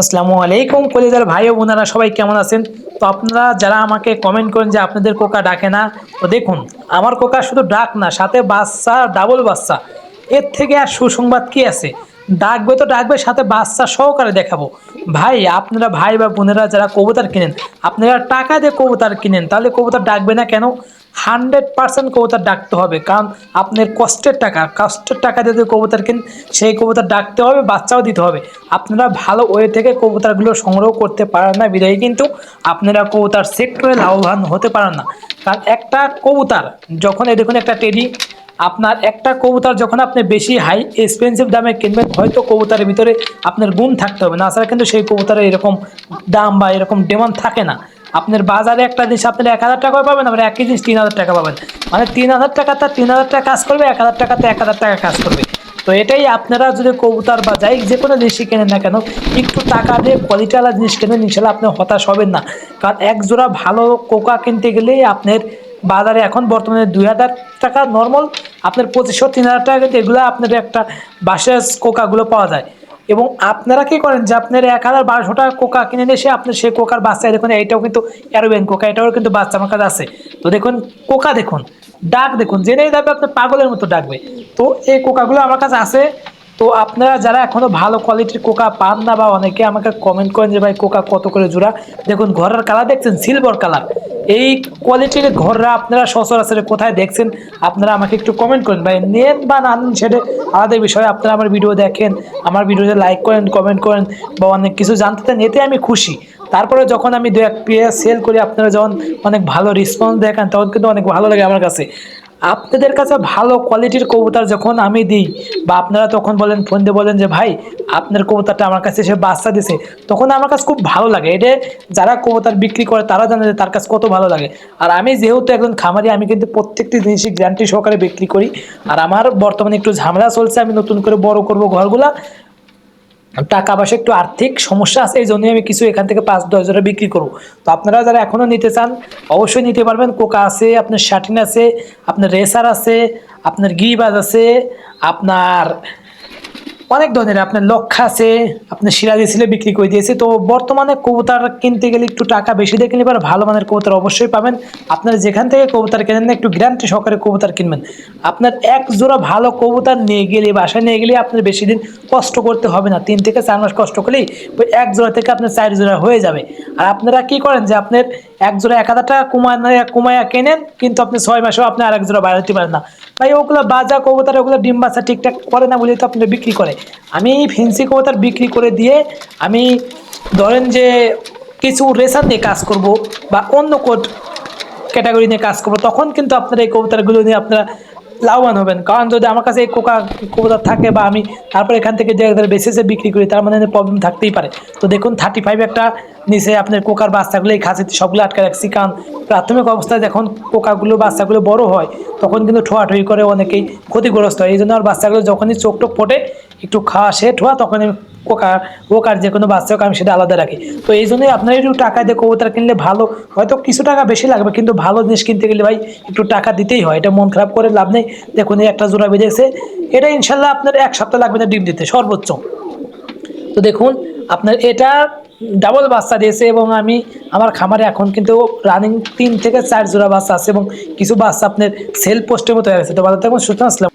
আসসালামু আলাইকুম কলিদার ভাই ও বোনেরা, সবাই কেমন আছেন? তো আপনারা যারা আমাকে কমেন্ট করেন যে আপনাদের কোকা ডাকে না, তো দেখুন, আমার কোকা শুধু ডাক না, সাথে বাচ্চা ডাবল বাচ্চা। এর থেকে আর সুসংবাদ কি আছে? ডাকবে তো ডাকবে, সাথে বাচ্চা সহকারে দেখাবো। ভাই, আপনারা ভাই বা বোনেরা যারা কবুতর কিনেন, আপনারা টাকা দিয়ে কবুতর কিনেন, তাহলে কবুতর ডাকবে না কেন? হান্ড্রেড পার্সেন্ট কবুতর ডাকতে হবে, কারণ আপনার কষ্টের টাকা কষ্টের টাকা দিয়ে যদি কবুতর কিন সেই কবুতর ডাকতে হবে, বাচ্চাও দিতে হবে। আপনারা ভালো ওয়ে থেকে কবুতরগুলো সংগ্রহ করতে পারেন না বিদায়ী, কিন্তু আপনারা কবুতর সেক্টরে লাভবান হতে পারেন না। কারণ একটা কবুতর, যখন এই দেখুন একটা টেডি আপনার একটা কবুতর যখন আপনি বেশি হাই এক্সপেন্সিভ দামে কিনবেন, হয়তো কবুতরের ভিতরে আপনার গুণ থাকতে হবে। না ছাড়া কিন্তু সেই কবুতরের এরকম দাম বা এরকম ডিমান্ড থাকে না। আপনার বাজারে একটা জিনিস আপনার এক হাজার টাকা পাবেন, আবার একই জিনিস তিন হাজার টাকা পাবেন। মানে তিন হাজার টাকা তার তিন হাজার টাকা কাজ করবে, এক হাজার টাকাতে এক হাজার টাকা কাজ করবে। তো এটাই আপনারা যদি কবুতর বা যাই যে কোনো জিনিসই কেনেন না কেন, একটু টাকা দিয়ে কোয়ালিটিওয়ালা জিনিস কেনেন, ইনশাল্লাহ আপনি হতাশ হবেন না। কারণ এক জোড়া ভালো কোকা কিনতে গেলেই আপনার বাজারে এখন বর্তমানে দুই হাজার টাকা নর্মাল আপনার পঁচিশশো, তিন হাজার টাকা কিন্তু এগুলো আপনার একটা বাসের কোকাগুলো পাওয়া যায়। এবং আপনারা কি করেন যে আপনার এক হাজার বারোশো টাকা কোকা কিনে নিয়ে এসে আপনার সেই কোকার বাচ্চা, দেখুন, এইটাও কিন্তু অ্যারোবেন কোকা, এটাও কিন্তু বাচ্চা আমার কাছে আছে। তো দেখুন, কোকা দেখুন, ডাক দেখুন, জেনেই যাবে আপনার পাগলের মতো ডাকবে তো এই কোকাগুলো আমার কাছে আছে তো আপনারা যারা এখনও ভালো কোয়ালিটির কোকা পান না বা অনেকে আমাকে কমেন্ট করেন যে, ভাই, কোকা কত করে জোড়া? দেখুন, ঘরের কালার দেখছেন সিলভার কালার এই কোয়ালিটির ঘররা আপনারা সচরাচর কোথায় দেখছেন, আপনারা আমাকে একটু কমেন্ট করেন। ভাই, নেন বা না নেন সেটা আলাদা বিষয়। আপনারা আমার ভিডিও দেখেন, আমার ভিডিওতে লাইক করেন কমেন্ট করেন বা অনেক কিছু জানতে চান, এতে আমি খুশি। তারপরে যখন আমি দু এক পেয়ে সেল করি, আপনারা যখন অনেক ভালো রেসপন্স দেখান, তখন কিন্তু অনেক ভালো লাগে আমার কাছে। আপনাদের কাছে ভালো কোয়ালিটির কবুতর যখন আমি দিই, বা আপনারা তখন বলেন ফোন দিয়ে বলেন যে, ভাই, আপনার কবুতরটা আমার কাছে এসে বাচ্চা দিছে। তখন আমার কাছে খুব ভালো লাগে। এটা যারা কবুতর বিক্রি করে, তারা জানে যে তার কাছে কত ভালো লাগে। আর আমি যেহেতু একজন খামারি, আমি কিন্তু প্রত্যেকটি জিনিসই গ্যারান্টি সহকারে বিক্রি করি। আর আমার বর্তমানে একটু ঝামেলা চলছে, আমি নতুন করে বড় করব ঘরগুলা। টাকা পয়সা একটু আর্থিক সমস্যা আছে এই জন্যই আমি কিছু এখান থেকে পাঁচ দশ হাজার বিক্রি করব। তো আপনারা যারা এখনও নিতে চান, অবশ্যই নিতে পারবেন। কোকা আছে, আপনার শাটিন আছে, আপনার রেসার আছে, আপনার গিবাজ আছে, আপনার অনেক ধরনের, আপনার লক্ষ্য আছে, আপনার সিরাজি ছিলে বিক্রি করে দিয়েছে, তো বর্তমানে কবুতার কিনতে গেলে একটু টাকা বেশি কিনলে পারে ভালো মানের কবুতর অবশ্যই পাবেন। আপনারা যেখান থেকে কবুতর কেনেন না, একটু গ্যারান্টি সহকারে কবুতার কিনবেন। আপনার এক জোড়া ভালো কবুতর নিয়ে গেলে বাসায় নিয়ে গেলে আপনার বেশি দিন কষ্ট করতে হবে না। তিন থেকে চার মাস কষ্ট করলেই ওই এক জোড়া থেকে আপনার চার জোড়া হয়ে যাবে। আর আপনারা কি করেন যে আপনার এক জোড়া এক হাজার টাকা কুমায় কুমায়া কেনেন, কিন্তু আপনি ছয় মাসেও আপনি আর এক জোড়া বাড়াতে পারেন না। ভাই, ওগুলো বাজা কবুতর, ওগুলো ডিম বাচ্চা ঠিকঠাক করে না বলে তো আপনি বিক্রি করে। আমি এই ফেন্সি কবুতর বিক্রি করে দিয়ে আমি ধরেন যে কিছু রেসার নিয়ে কাজ করব বা অন্য কোট ক্যাটাগরি নিয়ে কাজ করব, তখন কিন্তু আপনারা এই কবুতরগুলো নিয়ে আপনারা লাভবান হবেন। কারণ যদি আমার কাছে এই কোকা কবুতর থাকে বা আমি তারপর এখান থেকে যে বেসিসে বিক্রি করি, তার মানে প্রবলেম থাকতেই পারে। তো দেখুন থার্টি ফাইভ একটা নিচে আপনার কোকার বাচ্চাগুলো, এই খাসিতে সবগুলো আটকে রাখছি। কারণ প্রাথমিক অবস্থায় যখন কোকাগুলো, বাচ্চাগুলো বড় হয়, তখন কিন্তু ঠোয়াঠুই করে অনেকেই ক্ষতিগ্রস্ত হয়। এই জন্য আর বাচ্চাগুলো যখনই চোখ টোক ফোটে একটু খাওয়া সেট হওয়া, তখন আমি ওকার যে কোনো বাচ্চাকে আমি সেটা আলাদা রাখি। তো এই জন্যই আপনার একটু টাকা দিয়ে কবুতর কিনলে ভালো, হয়তো কিছু টাকা বেশি লাগবে, কিন্তু ভালো জিনিস কিনতে গেলে ভাই একটু টাকা দিতেই হয়। এটা মন খারাপ করে লাভ নেই। দেখুন একটা জোড়া বেঁধেছে। এটা ইনশাল্লাহ আপনার এক সপ্তাহ লাগবে না ডিম দিতে, সর্বোচ্চ। তো দেখুন, আপনার এটা ডাবল বাচ্চা দিয়েছে এবং আমি, আমার খামারে এখন কিন্তু রানিং তিন থেকে চার জোড়া বাচ্চা আছে এবং কিছু বাচ্চা আপনার সেল পোস্টের মতো হয়ে গেছে। তো ভালো থাকবেন সুস্থ আসলাম